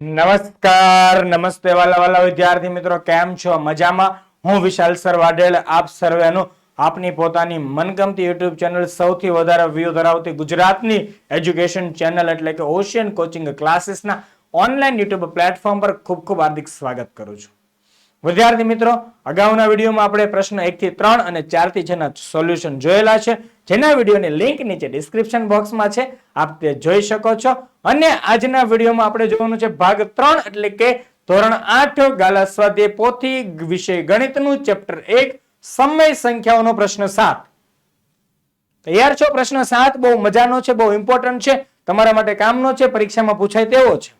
નમસ્કાર, નમસ્તે વાલા વાલા વિદ્યાર્થી મિત્રો, કેમ છો? મજામાં? હું વિશાલ સર વાડેલ આપ સર્વેનું આપની પોતાની મનગમતી યુટ્યુબ ચેનલ સૌથી વધારે વ્યૂ ધરાવતી ગુજરાતની એજ્યુકેશન ચેનલ એટલે કે ઓશિયન કોચિંગ ક્લાસીસના ઓનલાઈન યુટ્યુબ પ્લેટફોર્મ પર ખૂબ ખૂબ હાર્દિક સ્વાગત કરું છું. વિદ્યાર્થી મિત્રો, અગાઉના વિડીયોમાં આપણે પ્રશ્ન એકથી ત્રણ અને ચારથી છના સોલ્યુશન જોયેલા છે. જેના વિડીયોની લિંક નીચે ડિસ્ક્રિપ્શન બોક્સમાં છે. આપ તે જોઈ શકો છો. અને આજના વિડીયોમાં આપણે જોવાનું છે ભાગ ત્રણ, એટલે કે ધોરણ આઠ, ગાલા સ્વાધ્યાય પોથી વિષય ગણિતનું ચેપ્ટર એક, સમય સંખ્યાઓનો પ્રશ્ન સાત. તૈયાર છો? પ્રશ્ન સાત બહુ મજાનો છે, બહુ ઇમ્પોર્ટન્ટ છે. તમારા માટે કામનો છે, પરીક્ષામાં પૂછાય તેવો છે.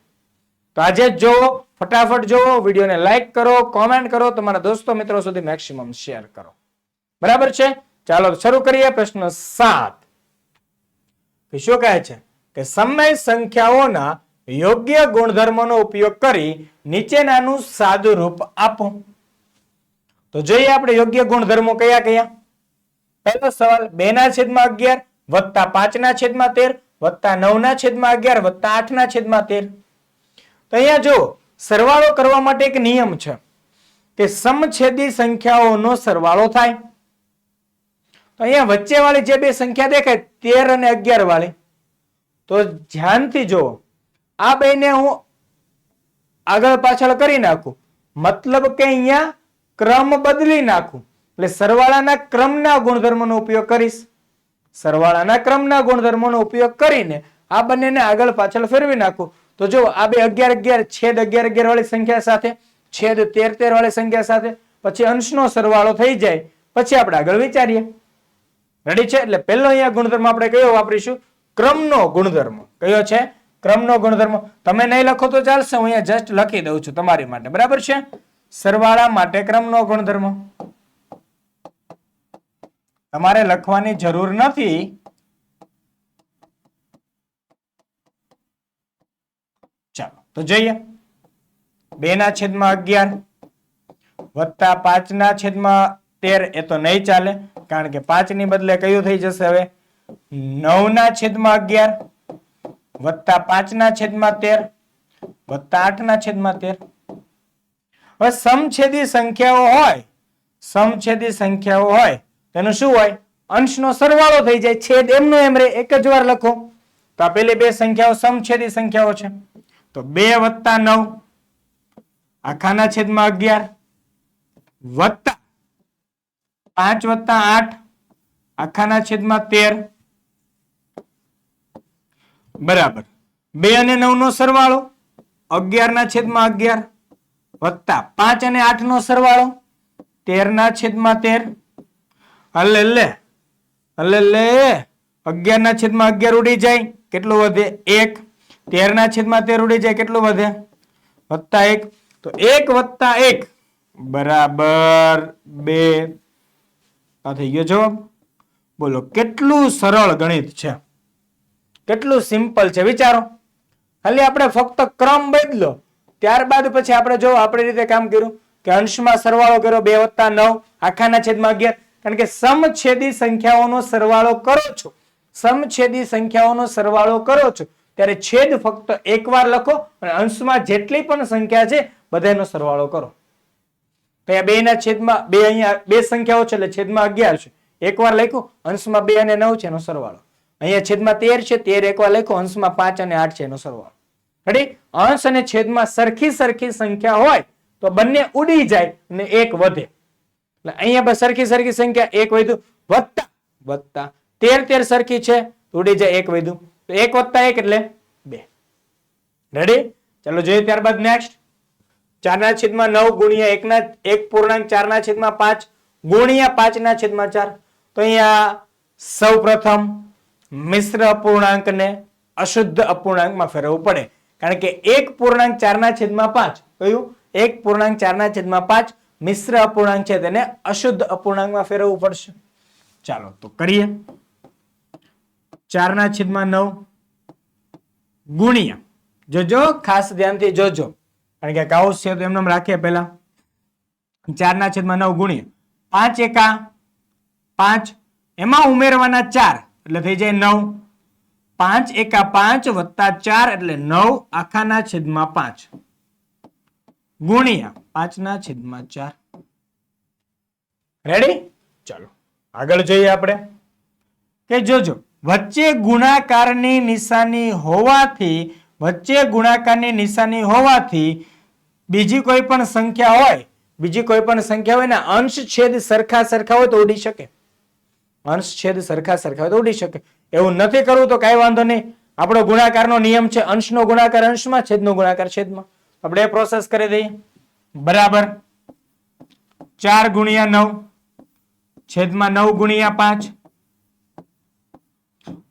તો આજે જ જોવો, ફટાફટ જોવો, વિડીયોને લાઈક કરો કોમેન્ટ કરો, તમારા દોસ્તો મિત્રો સુધી મેક્સિમમ શેર કરો. બરાબર છે? ચાલો શરૂ કરીએ પ્રશ્ન સાત. શું કહે છે? કે સમય સંખ્યાઓના યોગ્ય ગુણધર્મોનો ઉપયોગ કરી નીચેનાનું સાદું રૂપ આપો. તો જોઈએ આપણે યોગ્ય ગુણધર્મો કયા કયા? પહેલો સવાલ બે ના છેદમાં અગિયાર, વત્તા પાંચ ના છેદમાં તેર, વત્તા નવ ના છેદમાં અગિયાર, વત્તા આઠ ના છેદમાં તેર. તો અહીંયા જો સરવાળો કરવા માટે એક નિયમ છે કે સમછેદી સંખ્યાઓનો સરવાળો થાય. તો અહીંયા વચ્ચે વાળી જે બે સંખ્યા દેખાય, તેર અને અગિયાર વાળી તો ધ્યાનથી જુઓ, આ બેને હું આગળ પાછળ કરી નાખું. મતલબ કે અહીંયા ક્રમ બદલી નાખું. એટલે સરવાળાના ક્રમના ગુણધર્મનો ઉપયોગ કરીશ. સરવાળાના ક્રમના ગુણધર્મોનો ઉપયોગ કરીને આ બંનેને આગળ પાછળ ફેરવી નાખું. તો જો આ બે અગિયાર અગિયાર, છેદ અગિયાર અગિયાર વાળી સંખ્યા સાથે, છેદ તેર તેર વાળી સંખ્યા સાથે, પછી અંશનો સરવાળો થઈ જાય. પછી આપણે આગળ વિચારીએ. રેડી છે? એટલે પહેલો અહીંયા ગુણધર્મ આપણે કયો વાપરીશું? ક્રમનો ગુણધર્મ. કયો છે? ક્રમનો ગુણધર્મ. તમે નહીં લખો તો ચાલશે, હું અહીંયા જસ્ટ લખી દઉં છું તમારી માટે. બરાબર છે? સરવાળા માટે ક્રમનો ગુણધર્મ. તમારે લખવાની જરૂર નથી. ચાલો, તો જોઈએ. બે ના છેદમાં અગિયાર વત્તા પાંચ ના છેદમાં તેર, એ તો નહીં ચાલે, કારણ કે પાંચની બદલે કયું થઈ જશે હવે? નવ ના છેદમાં અગિયાર, વત્તા પાંચ ના છેદમાં તેર, વત્તા આઠ ના છેદમાં તેર. હવે સમછેદી સંખ્યાઓ હોય, સમછેદી સંખ્યાઓ હોય, તેનું શું હોય? અંશનો સરવાળો થઈ જાય, છેદ એમનો એમ રે એક જ વાર લખો. તો આ પેલી બે સંખ્યાઓ સમછેદી સંખ્યાઓ છે. તો બે વત્તા નવ, આખાના છેદમાં અગિયાર, વત્તા પાંચ વત્તા આઠ, આખાના છેદમાં તેર. બરાબર. બે અને નવ નો સરવાળો અગિયાર ના છેદમાં અગિયાર, વત્તા પાંચ અને આઠ નો સરવાળો તેર ના છેદમાં તેર. હલે લે હલે લે અગિયાર ના છેદમાં અગિયાર ઉડી જાય, કેટલું વધે? એક. તેર ના છેદમાં તેર ઉડી જાય, કેટલું વધે? વત્તા એક. તો એક વત્તા એક. બરાબર. બે. આ થઈ ગયો જવાબ? બોલો, કેટલું સરળ ગણિત છે? કેટલું સિમ્પલ છે, વિચારો. ખાલી આપણે ફક્ત ક્રમ બદલો. ત્યારબાદ પછી આપણે જો આપણી રીતે કામ કર્યું કે અંશમાં સરવાળો કર્યો બે વત્તા નવ, આખાના છેદમાં અગિયાર. કારણ કે સમછેદી સંખ્યાઓનો સરવાળો કરો છો. સમછેદી સંખ્યાઓનો સરવાળો કરો છો. ત્યારે છેદ ફક્ત એકવાર લખો અને અંશમાં જેટલી પણ સંખ્યા છે, બધાનો સરવાળો કરો. તો અહીંયા બે ના છેદમાં બે અહીંયા બે સંખ્યાઓ છે એટલે છેદમાં અગિયાર છે. એકવાર લખ્યું અંશમાં બે અને નવ છે એનો સરવાળો. અહીંયા છેદમાં તેર છે, તેર એકવાર લખ્યો અંશમાં પાંચ અને આઠ છે એનો સરવાળો. રેડી અંશ અને છેદમાં સરખી સરખી સંખ્યા હોય તો બંને ઉડી જાય અને એક વધે. એટલે અહીંયા સરખી સરખી સંખ્યા એક વધ્યું, વત્તા વત્તા. તેર તેર સરખી છે ઉડી જાય એક વધ્યું. તો એક વત્તા એક એટલે બે. રેડી ચાલો જોઈએ ત્યારબાદ નેક્સ્ટ ચારના છેદમાં નવ ગુણ્યા એકના એક પૂર્ણાંક ચારના છેદમાં પાંચ ગુણ્યા પાંચના છેદમાં ચાર. તો અહીંયા સૌ પ્રથમ મિશ્ર અપૂર્ણાંકને અશુદ્ધ અપૂર્ણાંકમાં ફેરવવું પડે. કારણ કે એક પૂર્ણાંક ચારના છેદમાં પાંચ. કયું? એક પૂર્ણાંક ચારના છેદમાં પાંચ મિશ્ર અપૂર્ણાંક છે તેને અશુદ્ધ અપૂર્ણાંકમાં ફેરવવું પડશે. ચાલો, તો કરીએ. ચારના છેદમાં નવ ગુણ્યા. જોજો, ખાસ ધ્યાનથી જોજો. કારણ કે કાઉસ છે, તો એમને રાખીએ પહેલા. ચારના છેદમાં નવ ગુણ્યા. પાંચ એકા, પાંચ. એમાં ઉમેરવાના ચાર, એટલે થઈ જાય નવ. પાંચ એકા પાંચ વત્તા ચાર, એટલે નવ આખાના છેદમાં પાંચ. ગુણ્યા પાંચના છેદમાં ચાર. રેડી ચાલો. આગળ જોઈએ આપણે. કે જોજો, વચ્ચે ગુણાકારની નિશાની હોવાથી, વચ્ચે ગુણાકારની નિશાની હોવાથી બીજી કોઈ પણ સંખ્યા હોય, બીજી કોઈ પણ સંખ્યા હોય ને અંશ છેદ સરખા સરખા હોય તો ઉડી શકે. અંશ છેદ સરખા સરખા હોય તો ઉડી શકે. એવું નથી કરવું તો કાંઈ વાંધો નહીં. આપણો ગુણાકારનો નિયમ છે અંશનો ગુણાકાર અંશમાં, છેદનો ગુણાકાર છેદમાં. આપણે એ પ્રોસેસ કરી દઈએ. બરાબર. ચાર ગુણ્યા નવ, છેદમાં નવ ગુણ્યા પાંચ.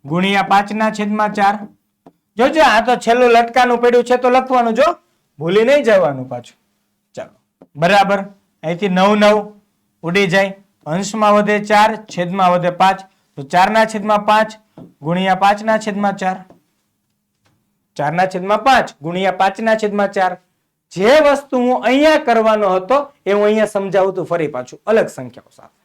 ગુણ્યા પાંચના છેદમાં ચાર. જોજો, આ તો છેલ્લું લટકાનું પડ્યું છે તો લખવાનું, જો. ભૂલી નહીં જવાનું પાછું. ચાલો. બરાબર? અહીંથી નવ નવ ઉડી જાય. અંશમાં વધે ચાર, છેદમાં વધે પાંચ. તો ચારના છેદમાં પાંચ ગુણ્યા પાંચના છેદમાં ચાર. ચારના છેદમાં પાંચ ગુણ્યા પાંચના છેદમાં ચાર. જે વસ્તુ હું અહીંયા કરવાનો હતો એ હું અહીંયા સમજાવું તું ફરી પાછું અલગ સંખ્યાઓ સાથે.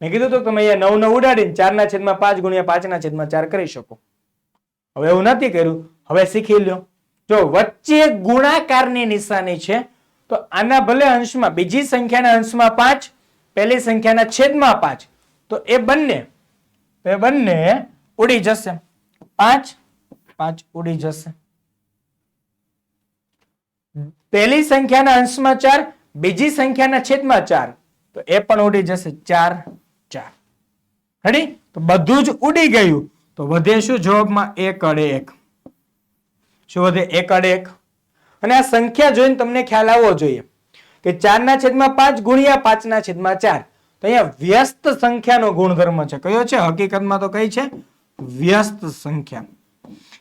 મેં કીધું તો તમે અહીંયા નવ નવ ઉડાડીને ચારના છેદમાં પાંચ ગુણ્યા પાંચના છેદમાં ચાર કરી શકો. હવે એવું નથી કર્યું. હવે શીખી લ્યો. જો વચ્ચે ગુણાકારની નિશાની છે, તો આના ભલે અંશમાં, બીજી સંખ્યાના અંશમાં પાંચ, પહેલી સંખ્યાના છેદમાં પાંચ, તો એ બંને એ બંને ઉડી જશે. પાંચ પાંચ ઉડી જશે. પહેલી સંખ્યાના અંશમાં ચાર, બીજી સંખ્યાના છેદમાં ચાર, તો એ પણ ઉડી જશે. ચાર ચાર. રેડી તો બધું જ ઉડી ગયું. તો વધે શું? જવાબમાં એક અડે એક. શું વધે? એકડ એક અને આ સંખ્યા જોઈને તમને ખ્યાલ આવવો જોઈએ કે ચારના છેદમાં પાંચ ગુણ્યા પાંચના છેદમાં ચાર. તો અહીંયા વ્યસ્ત સંખ્યાનો ગુણધર્મ છે. કયો છે? હકીકતમાં તો કઈ છે? વ્યસ્ત સંખ્યા.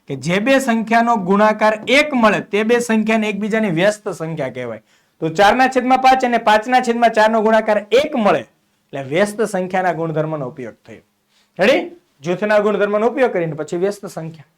કે જે બે સંખ્યાનો ગુણાકાર એક મળે, તે બે સંખ્યાને એકબીજાની વ્યસ્ત સંખ્યા કહેવાય. તો ચારના છેદમાં પાંચ અને પાંચના છેદમાં ચારનો ગુણાકાર એક મળે, એટલે વ્યસ્ત સંખ્યાના ગુણધર્મનો ઉપયોગ થયો. રેડી જૂથના ગુણધર્મનો ઉપયોગ કરીને પછી વ્યસ્ત સંખ્યા.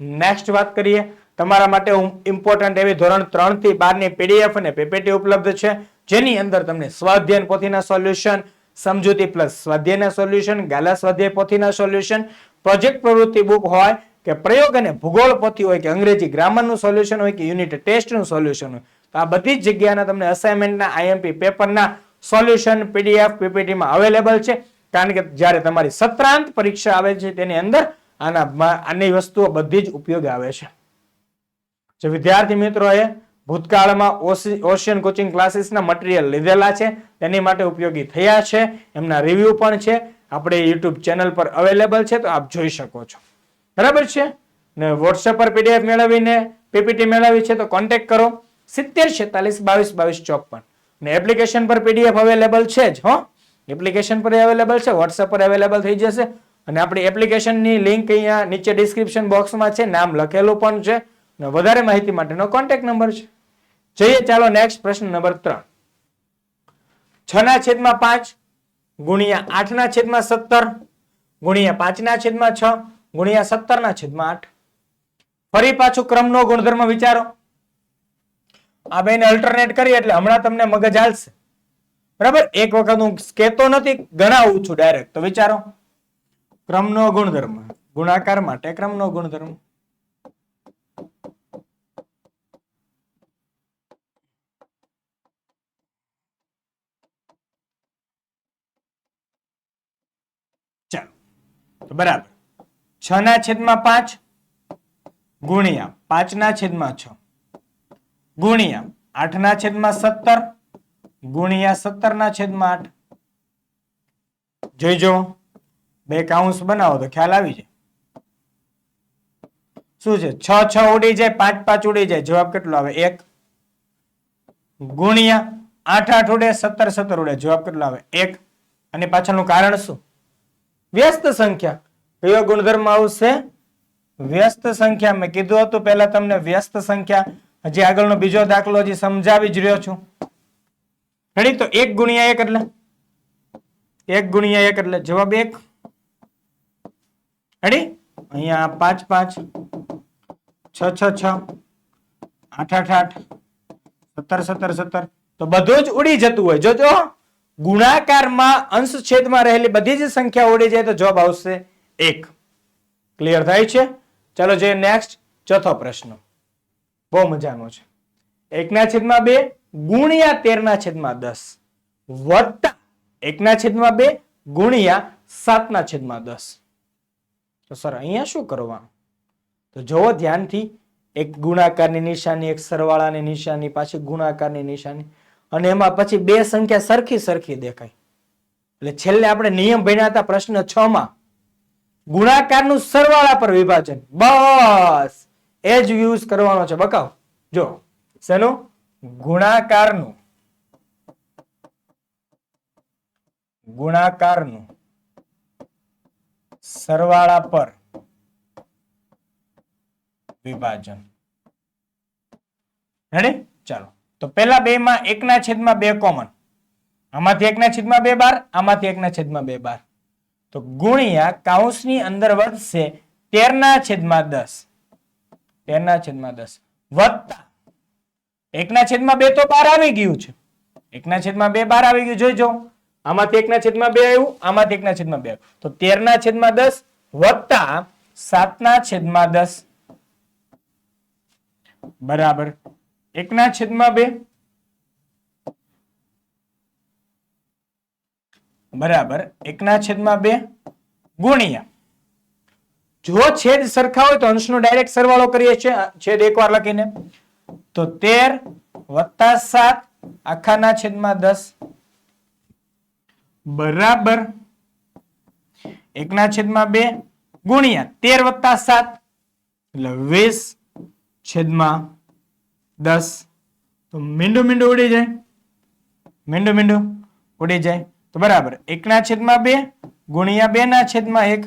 નેક્સ્ટ વાત કરીએ. તમારા માટે ઇમ્પોર્ટન્ટ એવી ધોરણ ત્રણથી બારની પીડીએફ અને પીપીટી ઉપલબ્ધ છે. જેની અંદર તમને સ્વાધ્યાયન પોથીના સોલ્યુશન સમજૂતી પ્લસ સ્વાધ્યાયના સોલ્યુશન ગાલા સ્વાધ્યાય પોથીના સોલ્યુશન પ્રોજેક્ટ પ્રવૃત્તિ બુક હોય કે પ્રયોગ અને ભૂગોળ પોથી હોય કે અંગ્રેજી ગ્રામરનું સોલ્યુશન હોય કે યુનિટ ટેસ્ટનું સોલ્યુશન હોય. તો આ બધી જ જગ્યાના તમને અસાઇનમેન્ટના આઈએમપી પેપરના સોલ્યુશન પીડીએફ પીપીટીમાં અવેલેબલ છે. કારણ કે જ્યારે તમારી સત્રાંત પરીક્ષા આવે છે તેની અંદર આના આની વસ્તુઓ બધી જ ઉપયોગ આવે છે. જે વિદ્યાર્થી મિત્રોએ ભૂતકાળમાં ઓશિયન કોચિંગ ક્લાસીસના મટીરિયલ લીધેલા છે, તેની માટે ઉપયોગી થયા છે, એમના રિવ્યુ પણ છે. આપણે યુટ્યુબ ચેનલ પર અવેલેબલ છે, તો આપ જોઈ શકો છો. બરાબર છે? ને વોટ્સએપ પર પીડીએફ મેળવીને પીપીટી મેળવી છે, તો કોન્ટેક્ટ કરો. સિત્તેર છેતાલીસ બાવીસ બાવીસ ચોપન. ને એપ્લિકેશન પર પીડીએફ અવેલેબલ છે જ, હો. એપ્લિકેશન પર અવેલેબલ છે વોટ્સએપ પર અવેલેબલ થઈ જશે. અને આપણી એપ્લિકેશનની લિંક અહીંયા નીચે ડિસ્ક્રિપ્શન બોક્સમાં છે, નામ લખેલું પણ છે અને વધારે માહિતી માટેનો કોન્ટેક્ટ નંબર છે. જઈએ, ચાલો નેક્સ્ટ પ્રશ્ન નંબર ત્રણ. છ ના છેદમાં પાંચ ગુણ્યા આઠ ના છેદમાં સત્તર ગુણ્યા પાંચ ના છેદમાં છ ગુણ્યા સત્તર ના છેદમાં આઠ. ફરી પાછું ક્રમનો ગુણધર્મ વિચારો. આ બેને અલ્ટરનેટ કરી એટલે હમણાં તમને મગજ હાલશે. બરાબર? એક વખત હું કહેતો નથી ગણાવું છું ડાયરેક્ટ તો વિચારો. ક્રમનો ગુણધર્મ. ગુણાકાર માટે ક્રમનો ગુણધર્મ. બરાબર. છ ના છેદમાં પાંચ ગુણ્યા પાંચ ના છેદમાં છ ગુણ્યા આઠ ના છેદમાં સત્તર ગુણ્યા સત્તર ના છેદમાં આઠ. જોઈજો બે કાઉન્સ બનાવો તો ખ્યાલ આવી જાય. શું છે? છ છ ઉડી જાય, પાંચ પાંચ ઉડી જાય. જવાબ કેટલો આવે? એક. ગુણ્યા આઠ આઠ ઉડે, સત્તર સત્તર ઉડે. જવાબ કેટલો આવે? એક. અને પાછળનું કારણ શું? વ્યસ્ત સંખ્યા. કયો ગુણધર્મ આવશે? વ્યસ્ત સંખ્યા. મેં કીધું હતું પહેલા તમને વ્યસ્ત સંખ્યા. હજી આગળનો બીજો દાખલો હજી સમજાવી જ રહ્યો છું. રેડી? તો એક ગુણ્યા એક એટલે? એક ગુણ્યા એક એટલે જવાબ એક. રેડી અહીંયા પાંચ પાંચ. છ છ છ. આઠ આઠ આઠ. સત્તર સત્તર સત્તર. તો બધું જ ઉડી જતું હોય. જોજો, ગુણાકારમાં અંશ છેદમાં રહેલી બધી જ સંખ્યા ઉડી જાય તો જવાબ આવશે એક. ક્લિયર થાય છે? ચાલો જોઈએ નેક્સ્ટ ચોથો પ્રશ્ન. બહુ મજાનો છે. એકના છેદમાં બે, ગુણ્યા તેરના છેદમાં દસ. વત્તા એકના છેદમાં બે, ગુણ્યા સાતના છેદમાં દસ. તો સર, અહીંયા શું કરવાનું? તો જુઓ ધ્યાનથી, એક ગુણાકારની નિશાની, એક સરવાળાની નિશાની, પાછી ગુણાકારની નિશાની, અને એમાં પછી બે સંખ્યા સરખી સરખી દેખાય. એટલે છેલ્લે આપણે નિયમ ભણ્યા હતા પ્રશ્ન છ માં. ગુણાકારનું સરવાળા પર વિભાજન. બસ! એ જ યુઝ કરવાનો છે. બકાવ જો, શેનું? ગુણાકારનું. ગુણાકારનું. સરવાળા પર વિભાજન. રેડી ચાલો. તો પેલા બે માં એકના છેદમાં બે કોમન આમાંથી એકના છેદમાં બે બાર, આમાંથી એકના છેદમાં બે બાર. તો ગુણ્યા કાઉન્સની અંદર વધશે તેરના છેદમાં દસ. તેરના છેદમાં દસ. વત્તા. એકના છેદમાં બે તો બાર આવી ગયું છે. એકના છેદમાં બે બાર આવી ગયું. જોઈજો આમાંથી એકના છેદમાં બે આવ્યું આમાંથી એકના છેદમાં બે આવ્યું. તો તેરના છેદમાં દસ વત્તા સાતના છેદમાં દસ. બરાબર. એકના છેદમાં બે. બરાબર. એકના છેદમાં બે ગુણ્યા. જો છેદ સરખા હોય તો અંશનો ડાયરેક્ટ સરવાળો કરીએ છીએ છેદ એકવાર લખીને. તો તેર વત્તા સાત આખાના છેદમાં દસ. બરાબર. એકના છેદમાં બે ગુણ્યા તેર વત્તા સાત. એટલે વીસ છેદમાં દસ. તો મીંડું મીંડું ઉડી જાય. મીંડું મીંડું ઉડી જાય. તો બરાબર. એકના છેદમાં બે ગુણ્યા બે ના છેદમાં એક.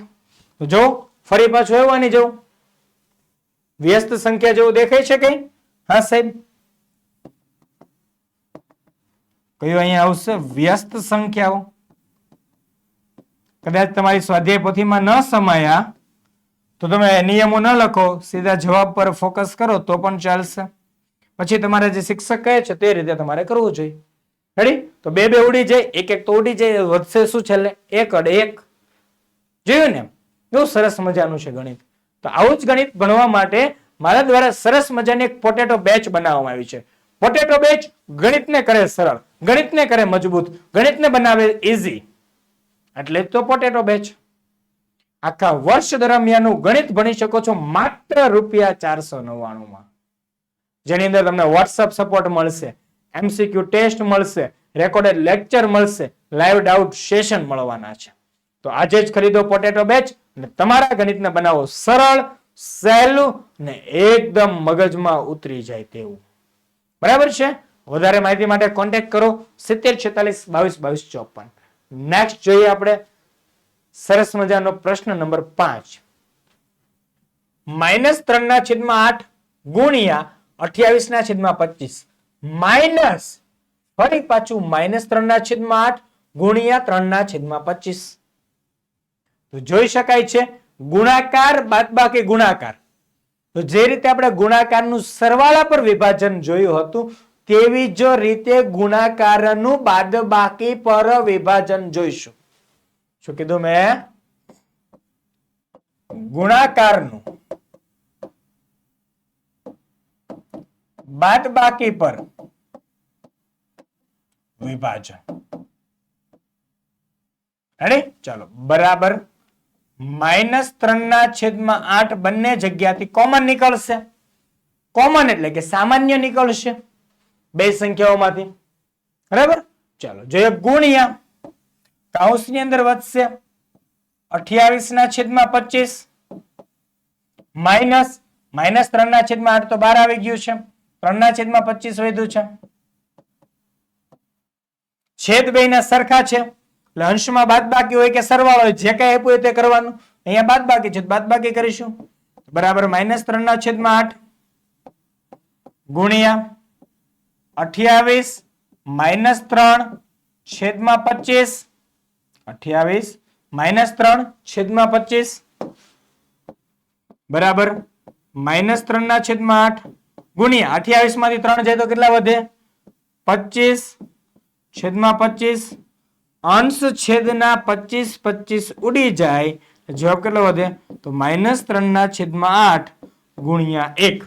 તો જો ફરી પાછું આવવાની જવું વ્યસ્ત સંખ્યા જેવું દેખાય છે કઈ? હા, સાહેબ. કયું અહીંયા આવશે? વ્યસ્ત સંખ્યાઓ કદાચ તમારી સ્વાધ્યાય પોથીમાં ન સમાયા, તો તમે નિયમો ન લખો, સીધા જવાબ પર ફોકસ કરો, તો પણ ચાલશે. પછી તમારે જે શિક્ષક કહે છે તે રીતે તમારે કરવું જોઈએ. રેડી તો બે બે ઉડી જાય, એક એક તો ઉડી જાય, વધશે શું છેલ્લે? એક અડ એક. જોયું ને બહુ સરસ મજાનું છે ગણિત. તો આવું જ ગણિત ભણવા માટે મારા દ્વારા સરસ મજાની એક પોટેટો બેચ બનાવવામાં આવી છે. પોટેટો બેચ ગણિતને કરે સરળ, ગણિતને કરે મજબૂત, ગણિતને બનાવે ઇઝી એટલે તો પોટેટો બેચ આખા વર્ષ દરમિયાન ગણિત ભણી શકો છો માત્ર રૂપિયા ચારસો નવ્વાણું માં જેની અંદર તમને વોટ્સઅપ સપોર્ટ મળશે એમસીક્યુ ટેસ્ટ મળશે રેકોર્ડેડ લેક્ચર મળશે લાઈવ ડાઉટ સેશન મળવાના છે. તો આજે જ ખરીદો પોટેટો બેચ અને તમારા ગણિતને બનાવો સરળ, સહેલું ને એકદમ મગજમાં ઉતરી જાય તેવું. બરાબર છે? વધારે માહિતી માટે કોન્ટેક્ટ કરો સિત્તેર છેતાલીસ બાવીસ બાવીસ ચોપન. નેક્સ્ટ જોઈએ આપણે સરસ મજાનો પ્રશ્ન નંબર પાંચ. માઇનસ ત્રણ ના છેદમાં આઠ ગુણ્યા અઠ્યાવીસ ના છેદમાં પચીસ. માઇનસ, ફરી પાછું માઇનસ ત્રણ ના છેદમાં આઠ ગુણ્યા ત્રણ ના છેદમાં પચીસ. તો જોઈ શકાય છે ગુણાકાર બાદબાકી ગુણાકાર. તો જે રીતે આપણે ગુણાકારનું સરવાળા પર વિભાજન જોયું હતું તેવી જ રીતે ગુણાકારનું બાદબાકી પર વિભાજન જોઈશું. શું કીધું મેં? ગુણાકારનું બાદબાકી પર વિભાજન. રેડી ચાલો. બરાબર. માઇનસ ત્રણ ના છેદમાં આઠ બંને જગ્યાથી કોમન નીકળશે. કોમન એટલે કે સામાન્ય નીકળશે. બે સંખ્યાઓમાંથી. બરાબર? ચાલો જોઈએ ગુણ્યા. કાઉન્સની અંદર વધશે. અઠ્યાવીસ ના છેદમાં પચીસ. માઇનસ માઇનસ ત્રણ ના છેદમાં આઠ તો બાર આવી ગયું છે. ત્રણ ના છેદમાં પચીસ વધ્યું છે. છેદ બે ના સરખા છે. એટલે અંશમાં બાદબાકી હોય કે સરવાળો હોય, જે કઈ આપ્યું હોય તે કરવાનું. અહીંયા બાદ બાકી છે બાદબાકી કરીશું. બરાબર, માઇનસ ત્રણ ના છેદમાં આઠ. ગુણ્યા. અઠ્યાવીસ માઇનસ ત્રણ, છેદમાં પચીસ. અઠ્યાવીસ માઇનસ ત્રણ, છેદમાં પચીસ. બરાબર? માઇનસ ત્રણ ના છેદમાં આઠ. ગુણ્યા અઠ્યાવીસમાંથી ત્રણ જાય તો કેટલા વધે? પચીસ, છેદમાં પચીસ. અંશ છેદના પચીસ પચીસ ઉડી જાય. જવાબ કેટલો વધે? તો માઇનસ ત્રણના છેદમાં આઠ ગુણ્યા એક.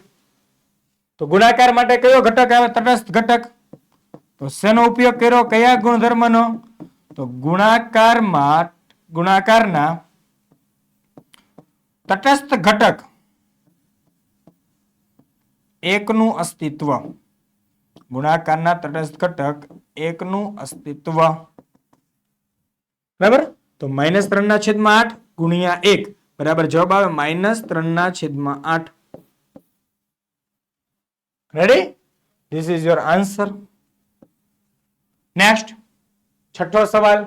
તો ગુણાકાર માટે કયો ઘટક આવે? તટસ્થ ઘટક. તો શેનો ઉપયોગ કર્યો? કયા ગુણધર્મનો? તો ગુણાકારમાં ગુણાકારના તટસ્થ ઘટક એકનું અસ્તિત્વ. ગુણાકારના તટસ્થ ઘટક એકનું અસ્તિત્વ. બરાબર? તો માઇનસ ત્રણના છેદમાં આઠ ગુણ્યા એક. બરાબર? જવાબ આવે માઇનસ ત્રણના છેદમાં આઠ. Ready this is your answer next છઠ્ઠો સવાલ.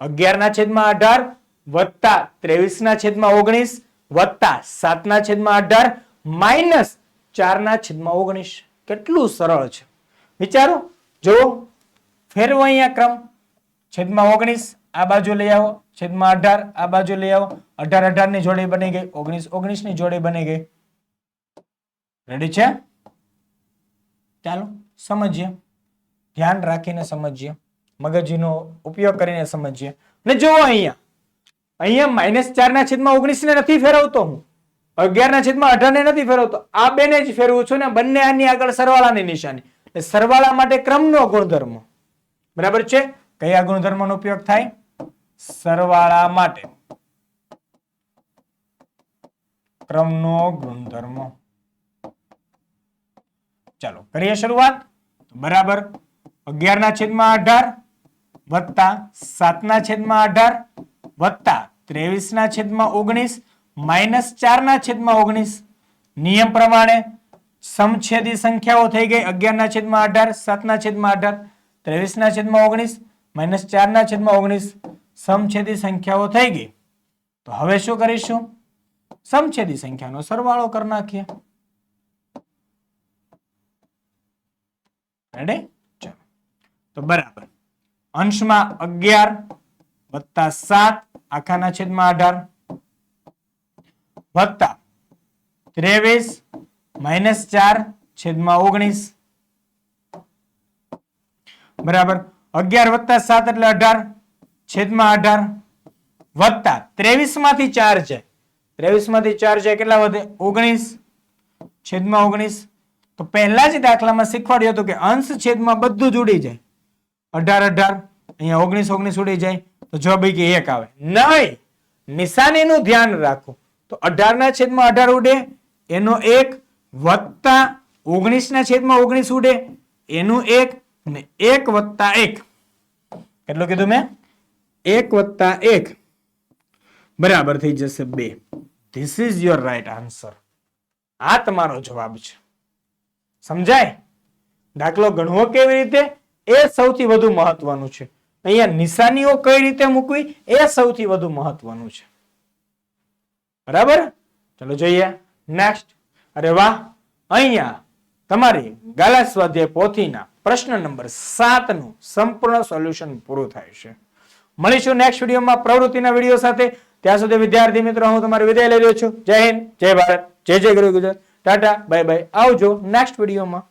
અગિયાર ના છેદમાં અઢાર વત્તા ત્રેવીસ ના છેદમાં ઓગણીસ વત્તા સાત ના છેદમાં અઢાર માઇનસ ચાર ના છેદમાં ઓગણીસ. કેટલું સરળ છે. વિચારો. જો ફેરવો અહીંયા ક્રમ. છેદમાં ઓગણીસ, આ બાજુ લઈ આવો. છેદમાં અઢાર, આ બાજુ લઈ આવો. અઢાર અઢારની જોડી બની ગઈ. ઓગણીસ ઓગણીસની જોડી બની ગઈ. રેડી છે? ચાલો સમજીએ. ધ્યાન રાખીને સમજીએ. મગજનો ઉપયોગ કરીને સમજીએ. ને જુઓ અહીંયા. અહીંયા માઇનસ ચાર ના છેદમાં ઓગણીસ ને નથી ફેરવતો હું. અગિયાર ના છેદમાં અઢાર ને નથી ફેરવતો. આ બેને જ ફેરવું છું ને બંને આની આગળ સરવાળાની નિશાની. સરવાળા માટે ક્રમનો ગુણધર્મ. બરાબર છે? કયા ગુણધર્મનો ઉપયોગ થાય? સરવાળા માટે. ક્રમનો ગુણધર્મ. ચાલો, કરીએ શરૂઆત. બરાબર. અગિયાર ના છેદમાં અઢાર વત્તા સાત ના છેદમાં અઢાર વત્તા ત્રેવીસ ના છેદમાં ઓગણીસ માઇનસ ચાર ના છેદમાં ઓગણીસ. નિયમ પ્રમાણે સમછેદી સંખ્યાઓ થઈ ગઈ. અગિયાર ના છેદમાં અઢાર સાત ના છેદમાં અઢાર ત્રેવીસ ના છેદમાં ઓગણીસ, માઇનસ ચાર ના છેદમાં ઓગણીસ. સમછેદી સંખ્યાઓ થઈ ગઈ. તો હવે શું કરીશું? સમછેદી સંખ્યાનો સરવાળો કરી નાખીએ. રેડી ચાલો તો બરાબર. અંશમાં અગિયાર વત્તા સાત, આખાના છેદમાં અઢાર. વત્તા ત્રેવીસ માઇનસ ચાર, છેદમાં ઓગણીસ. બરાબર. અગિયાર વત્તા સાત એટલે અઢાર, છેદમાં અઢાર. વત્તા ત્રેવીસમાંથી ચાર છે ત્રેવીસમાંથી ચાર છે કેટલા વધે? ઓગણીસ. છેદમાં ઓગણીસ. તો પહેલા જ દાખલામાં શીખવાડ્યું હતું કે અંશ છેદમાં બધું જ ઉડી જાય. અઢાર અઢાર, અહીંયા ઓગણીસ ઓગણીસ ઉડી જાય. તો જવાબ કે એક આવે. નહીં, નિશાનીનું ધ્યાન રાખો. તો અઢાર ના છેદમાં અઢાર ઉડે, એનો એક વત્તા ઓગણીસ ના છેદમાં ઓગણીસ ઉડે, એનું એક અને એક વત્તા એક. કેટલું કીધું મેં? એક વત્તા એક. બરાબર થઈ જશે બે. This is your right answer આ તમારો જવાબ છે. સમજાય? દાખલો ગણવો કેવી રીતે? એ સૌથી વધુ મહત્વનું છે. અહીંયા નિશાનીઓ કઈ રીતે મૂકવી? એ સૌથી વધુ મહત્વનું છે. બરાબર? ચલો જોઈએ. નેક્સ્ટ અરે વાહ! અહીંયા તમારી ગાલા સ્વાધ્યાય પોથીના પ્રશ્ન નંબર સાતનું સંપૂર્ણ સોલ્યુશન પૂરું થાય છે. મળીશું નેક્સ્ટ વિડીયોમાં પ્રવૃત્તિના વીડિયો સાથે. ત્યાં સુધી વિદ્યાર્થી મિત્રો, હું તમારી વિદાય લઈ રહ્યો છું. જય હિન્દ, જય ભારત, જય જય ગુરુ ગુજરાત. Tata bye bye. આવજો નેક્સ્ટ વિડીયોમાં